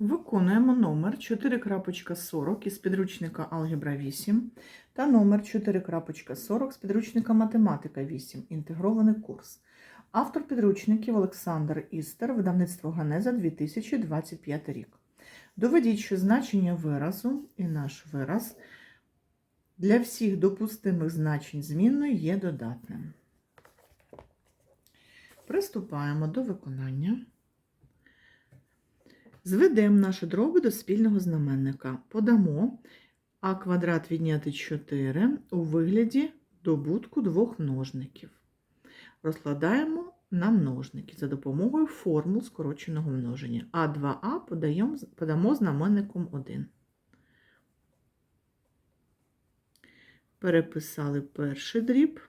Виконуємо номер 4.40 із підручника Алгебра 8 та номер 4.40 з підручника Математика 8. Інтегрований курс. Автор підручників Олександр Істер, видавництво Ганеза 2025 рік. Доведіть, що значення виразу і наш вираз для всіх допустимих значень змінної є додатним. Приступаємо до виконання. Зведемо наші дроби до спільного знаменника. Подамо а квадрат відняти 4 у вигляді добутку двох множників. Розкладаємо на множники за допомогою формул скороченого множення. А2а подаємо, подамо знаменником 1. Переписали перший дріб.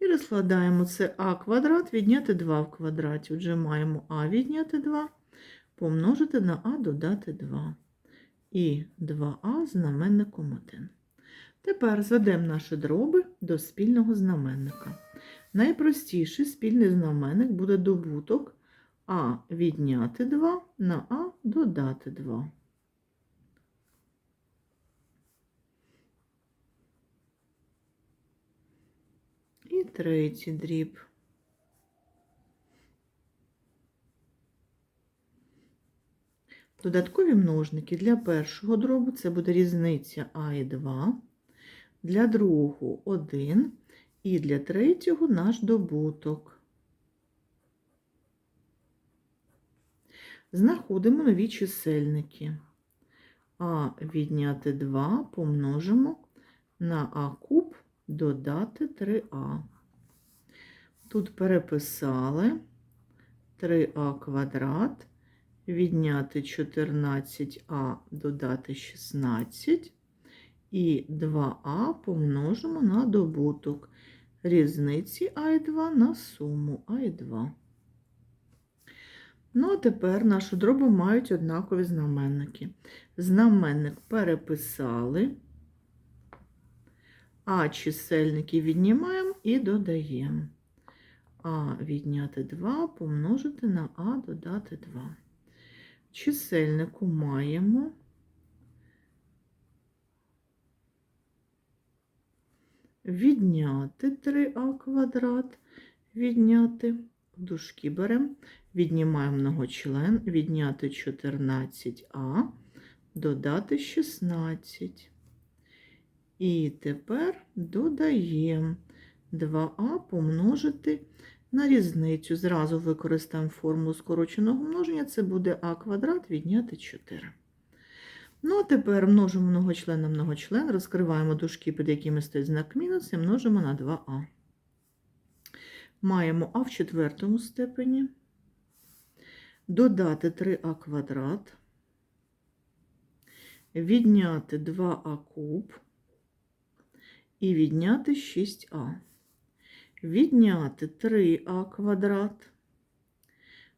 І розкладаємо це а квадрат відняти 2 в квадраті. Отже, маємо а відняти 2, помножити на а додати 2. І 2а знаменником 1. Тепер зведемо наші дроби до спільного знаменника. Найпростіший спільний знаменник буде добуток а відняти 2 на а додати 2. І третій дріб. Додаткові множники для першого дробу це буде різниця А і 2, для другого 1 і для третього наш добуток. Знаходимо нові чисельники. А відняти 2 помножимо на А куб додати 3а. Тут переписали 3а квадрат, відняти 14а додати 16 і 2а помножимо на добуток різниці а і 2 на суму а і 2. Ну, а тепер наші дроби мають однакові знаменники. Знаменник переписали. А чисельники віднімаємо і додаємо. А відняти 2 помножити на А додати 2. Чисельнику маємо відняти 3а квадрат, відняти, дужки беремо, віднімаємо многочлен, відняти 14а, додати 16. І тепер додаємо 2а помножити на різницю. Зразу використаємо формулу скороченого множення, це буде а квадрат відняти 4. Ну, а тепер множимо многочлен на многочлен, розкриваємо дужки, під якими стоїть знак мінус, і множимо на 2а. Маємо а в четвертому степені, додати 3а квадрат, відняти 2а куб і відняти 6а. Відняти 3а квадрат,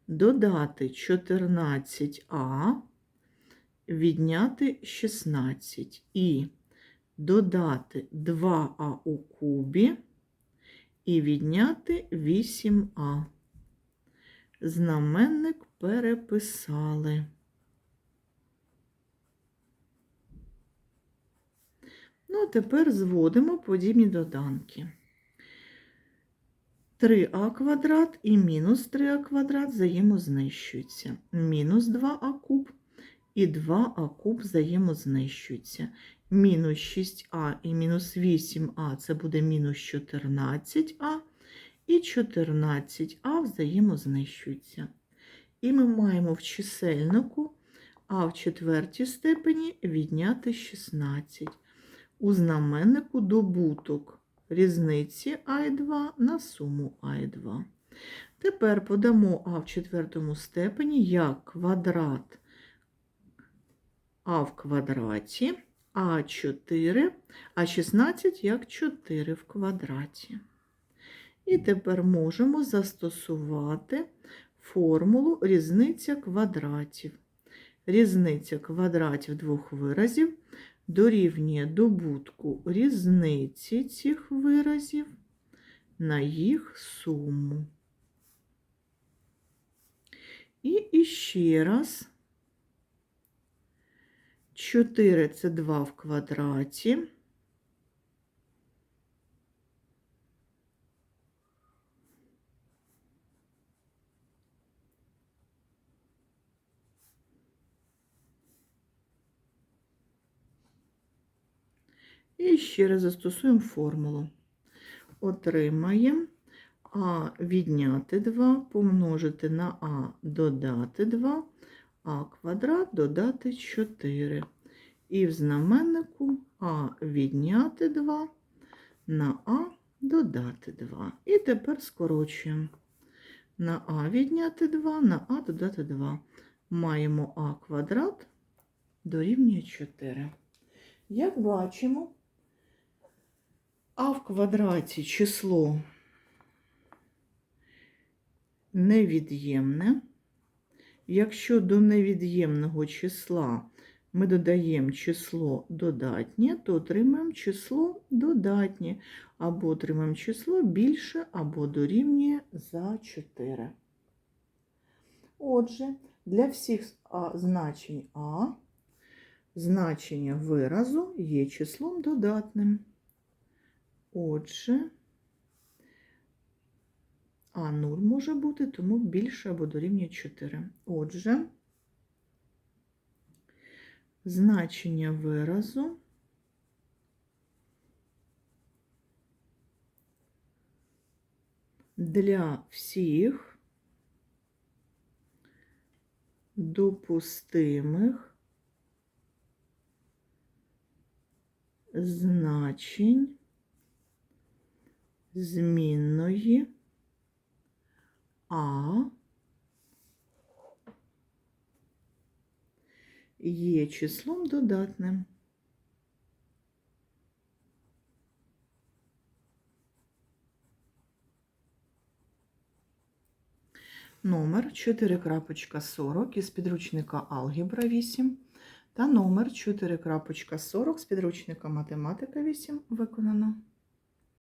додати 14а, відняти 16 і додати 2а у кубі і відняти 8а. Знаменник переписали. Ну, а тепер зводимо подібні доданки. 3а квадрат і мінус 3а квадрат взаємознищуються. Мінус 2а куб і 2а куб взаємознищуються. Мінус 6а і мінус 8а це буде мінус 14а, і 14а взаємознищуються. І ми маємо в чисельнику а в четвертій степені відняти 16 у знаменнику добуток різниці А2 на суму А2. Тепер подамо А в четвертому степені як квадрат А в квадраті, А4, а 16 як 4 в квадраті. І тепер можемо застосувати формулу різниця квадратів. Різниця квадратів двох виразів дорівнює добутку різниці цих виразів на їх суму. І іще раз. 4 це 2 в квадраті. І ще раз застосуємо формулу. Отримаємо а відняти 2 помножити на а додати 2, а квадрат додати 4. І в знаменнику а відняти 2 на а додати 2. І тепер скорочуємо. На а відняти 2, на а додати 2. Маємо а квадрат дорівнює 4. Як бачимо, а в квадраті число невід'ємне. Якщо до невід'ємного числа ми додаємо число додатнє, то отримаємо число додатнє, або отримаємо число більше, або дорівнює за 4. Отже, для всіх значень А значення виразу є числом додатним. Отже, а 0 може бути, тому більше або дорівнює 4. Отже, значення виразу для всіх допустимих значень змінної А є числом додатним. Номер 4.40 із підручника Алгебра 8 та номер 4.40 з підручника Математика 8 виконано.